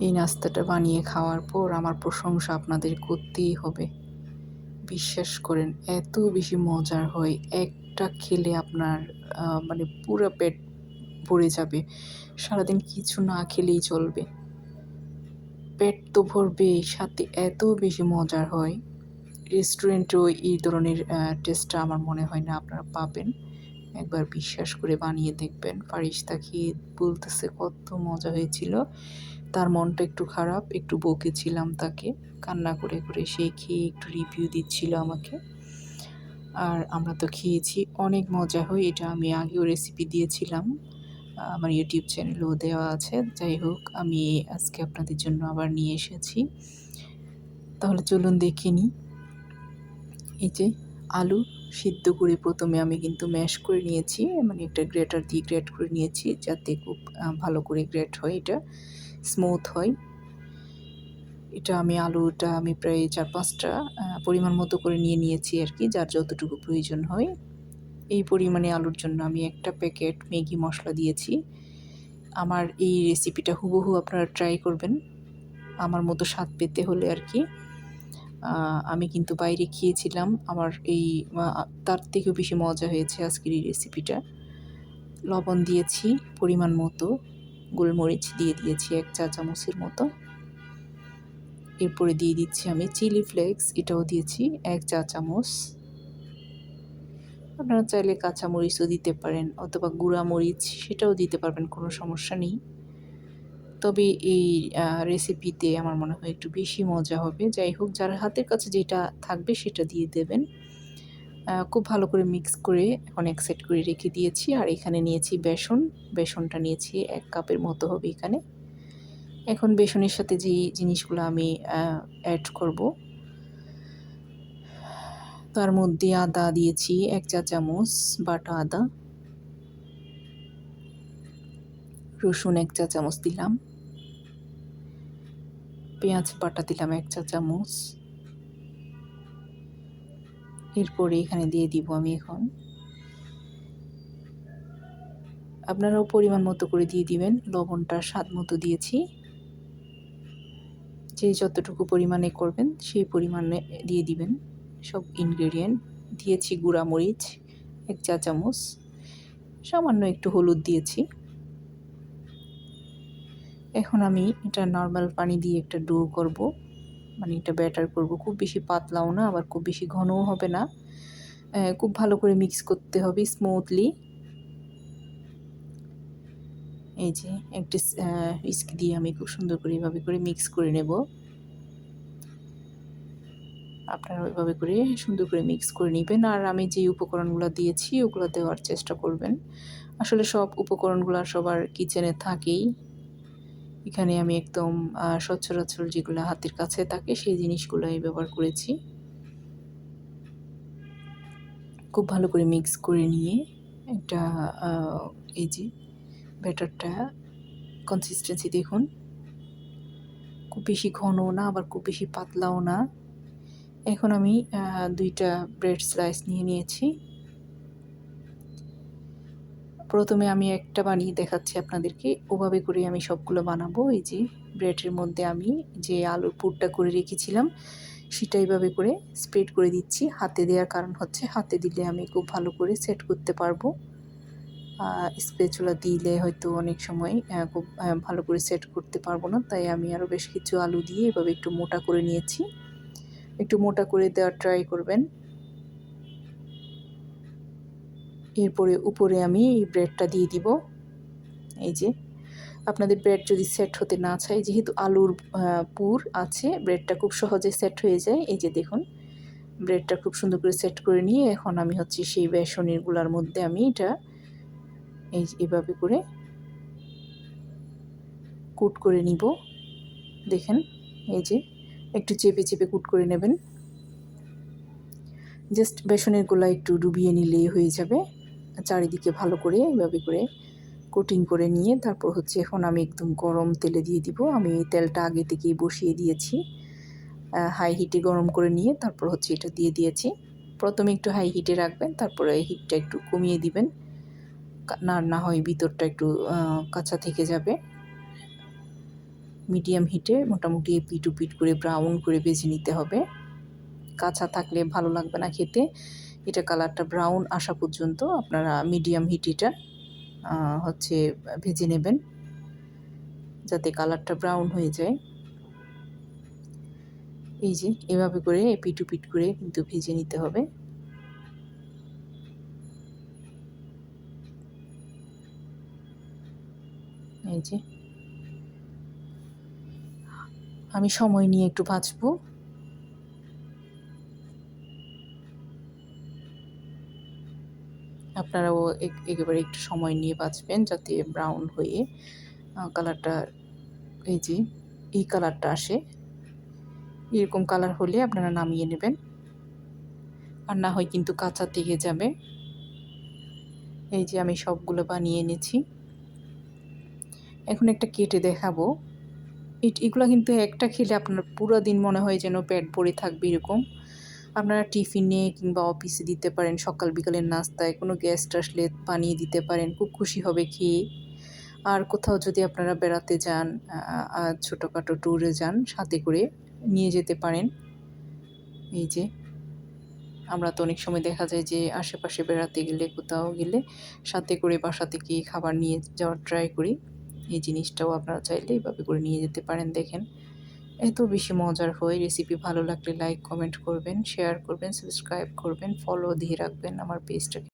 এই নাস্তাটা বানিয়ে খাওয়ার পর আমার প্রশংসা আপনাদের করতেই হবে। বিশ্বাস করেন, এত বেশি মজার হয়, একটা খেলে আপনার মানে পুরো পেট ভরে যাবে। সারাদিন কিছু না খেলেই চলবে। পেট তো ভরবেই সাথে এত বেশি মজার হয়। রেস্টুরেন্টেও এই ধরনের টেস্টটা আমার মনে হয় না আপনারা পাবেন। একবার বিশ্বাস করে বানিয়ে দেখবেন। ফারিস্তা খেয়ে বলতেছে কত মজা হয়েছিল। তার মনটা একটু খারাপ, একটু বকেছিলাম তাকে। কান্না করে করে সে খেয়ে একটু রিভিউ দিচ্ছিল আমাকে। আর আমরা তো খেয়েছি, অনেক মজা হয়, এটা আমি আগেও রেসিপি দিয়েছিলাম। আমার ইউটিউব চ্যানেলেও দেওয়া আছে। যাই হোক, আমি আজকে আপনাদের জন্য আবার নিয়ে এসেছি। তাহলে চলুন দেখে নিই। এই যে আলু সিদ্ধ করে প্রথমে আমি কিন্তু ম্যাশ করে নিয়েছি। মানে একটা গ্রেটার দিয়ে গ্রেট করে নিয়েছি, যাতে খুব ভালো করে গ্রেট হয় এটা। স্মুথ হয়। এটা আমি আলুটা আমি প্রায় চার পাঁচটা পরিমাণ মতো করে নিয়ে নিয়েছি আর কি, যার যতটুকু প্রয়োজন হয়। এই পরিমাণে আলুর জন্য আমি একটা প্যাকেট ম্যাগি মশলা দিয়েছি। আমার এই রেসিপিটা হুবহু আপনারা ট্রাই করবেন, আমার মতো স্বাদ পেতে হলে আর কি। আমি কিন্তু বাইরে খেয়েছিলাম, আমার এই তার থেকেও বেশি মজা হয়েছে আজকের এই রেসিপিটা। লবণ দিয়েছি পরিমাণ মতো। গোলমরিচ দিয়ে দিয়েছি এক চা চামচের মতো। এরপরে দিয়ে দিচ্ছি আমি চিলি ফ্লেক্স, এটাও দিয়েছি এক চা চামচ। আপনারা চাইলে কাঁচা মরিচও দিতে পারেন অথবা গুঁড়া মরিচ সেটাও দিতে পারবেন, কোনো সমস্যা নেই। তবে এই রেসিপিতে আমার মনে হয় একটু বেশি মজা হবে। যাই হোক, যার হাতের কাছে যেটা থাকবে সেটা দিয়ে দেবেন। খুব ভালো করে মিক্স করে এখন এক সেট করে রেখে দিয়েছি। আর এখানে নিয়েছি বেসন। বেসনটা নিয়েছি এক কাপের মতো হবে এখানে। এখন বেসনের সাথে যে জিনিসগুলো আমি অ্যাড করব, তার মধ্যে আদা দিয়েছি এক চা চামচ, বাটা আদা, রসুন এক চা চামচ দিলাম, পেঁয়াজ বাটা দিলাম এক চা চামচ এরপরে এখানে দিয়ে দিব আমি এখন। আপনারাও পরিমাণ মতো করে দিয়ে দিবেন লবণটা স্বাদ মতো দিয়েছি। যে যতটুকু পরিমাণে করবেন, সেই পরিমাণে দিয়ে দিবেন। সব ইনগ্রেডিয়েন্ট দিয়েছি গুঁড়া মরিচ, এক চা চামচ, সামান্য একটু হলুদ দিয়েছি। এখন আমি এটা নর্মাল পানি দিয়ে একটা ডো করব। মানে এটা ব্যাটার করব। খুব বেশি পাতলাও না, আবার খুব বেশি ঘনও হবে না। খুব ভালো করে মিক্স করতে হবে স্মুথলি এই যে, একটা উইস্ক দিয়ে আমি খুব সুন্দর করে এভাবে করে মিক্স করে নেব। আপনারা ওইভাবে করে সুন্দর করে মিক্স করে নেবেন। আর আমি যে উপকরণগুলো দিয়েছি, ওগুলো দেওয়ার চেষ্টা করবেন। আসলে সব উপকরণগুলো সবার কিচেনে থাকেই। এখানে আমি একদম সচরাচর যেগুলো হাতের কাছে থাকে সেই জিনিসগুলোই ব্যবহার করেছি। খুব ভালো করে মিক্স করে নিয়ে একটা এই যে ব্যাটারটা কনসিস্টেন্সি দেখুন। খুব বেশি ঘনও না, আবার খুব বেশি পাতলাও না। এখন আমি দুইটা ব্রেড স্লাইস নিয়ে নিয়েছি। প্রথমে আমি একটা বানিয়ে দেখাচ্ছি আপনাদেরকে। ওভাবে করে আমি সবগুলো বানাবো। এই যে ব্রেডের মধ্যে আমি যে আলুর পুরটা করে রেখেছিলাম, সেটা এইভাবে করে স্প্রেড করে দিচ্ছি। হাতে দেওয়ার কারণ হচ্ছে হাতে দিলে আমি খুব ভালো করে সেট করতে পারব। স্পেচুলা দিলে হয়তো অনেক সময় খুব ভালো করে সেট করতে পারব না। তাই আমি আরও বেশ কিছু আলু দিয়ে এভাবে একটু মোটা করে নিয়েছি। একটু মোটা করে দেওয়ার ট্রাই করবেন। এরপরে উপরে আমি এই ব্রেডটা দিয়ে দিব। এই যে, আপনাদের ব্রেড যদি সেট হতে না চায়, যেহেতু আলুর পুর আছে, ব্রেডটা খুব সহজে সেট হয়ে যায়। এই যে দেখুন, ব্রেডটা খুব সুন্দর করে সেট করে নিয়ে এখন আমি হচ্ছে সেই বেসনেরগুলার মধ্যে আমি এটা এই এভাবে করে কুট করে নিব। দেখেন, এই যে একটু চেপে চেপে কুট করে নেবেন। জাস্ট বেসনের গোলা একটু ডুবিয়ে নিলেই হয়ে যাবে। চারিদিকে ভালো করে এভাবে করে কোটিং করে নিয়ে তারপর হচ্ছে এখন আমি একদম গরম তেলে দিয়ে দিব। আমি তেলটা আগে থেকেই বসিয়ে দিয়েছি। হাই হিটে গরম করে নিয়ে তারপর হচ্ছে এটা দিয়ে দিয়েছি। প্রথমে একটু হাই হিটে রাখবেন, তারপরে হিটটা একটু কমিয়ে দিবেন। না না হয় ভিতরটা একটু কাঁচা থেকে যাবে। মিডিয়াম হিটে মোটামুটি পিট পিট করে ব্রাউন করে ভেজে নিতে হবে। কাঁচা থাকলে ভালো লাগবে না খেতে। এটা কালারটা ব্রাউন আসা পর্যন্ত আপনারা মিডিয়াম হিট এটা হচ্ছে ভেজে নেবেন, যাতে কালারটা ব্রাউন হয়ে যায়। এই যে, এভাবে করে পিটু পিট করে কিন্তু ভেজে নিতে হবে। এই যে। আমি সময় নিয়ে একটু ভাজবো। আপনারাও একেবারে একটু সময় নিয়ে বাঁচবেন যাতে ব্রাউন হয়ে কালারটা এই যে, এই কালারটা আসে। এরকম কালার হলে আপনারা নামিয়ে নেবেন। আর না হয় কিন্তু কাঁচা থেকে যাবে। এই যে, আমি সবগুলো বানিয়ে এনেছি। এখন একটা কেটে দেখাবো। এগুলো কিন্তু একটা খেলে আপনার পুরো দিন মনে হয় যেন পেট ভরে থাকবে এরকম। আপনারা টিফিনে কিংবা অফিসে দিতে পারেন, সকাল বিকালের নাস্তায় কোনো গেস্ট আসলে বানিয়ে দিতে পারেন, খুব খুশি হবে খেয়ে। আর কোথাও যদি আপনারা বেড়াতে যান ছোটোখাটো ট্যুরে যান, সাথে করে নিয়ে যেতে পারেন। এই যে, আমরা তো অনেক সময় দেখা যায় যে আশেপাশে বেড়াতে গেলে, কোথাও গেলে সাথে করে বাসা থেকে খাবার নিয়ে যাওয়ার ট্রাই করি। এই জিনিসটাও আপনারা চাইলে এইভাবে করে নিয়ে যেতে পারেন, দেখেন। এত বেশি মজার হয়। রেসিপি ভালো লাগলে লাইক কমেন্ট করবেন শেয়ার করবেন সাবস্ক্রাইব করবেন ফলো দিয়ে রাখবেন আমার পেজটাকে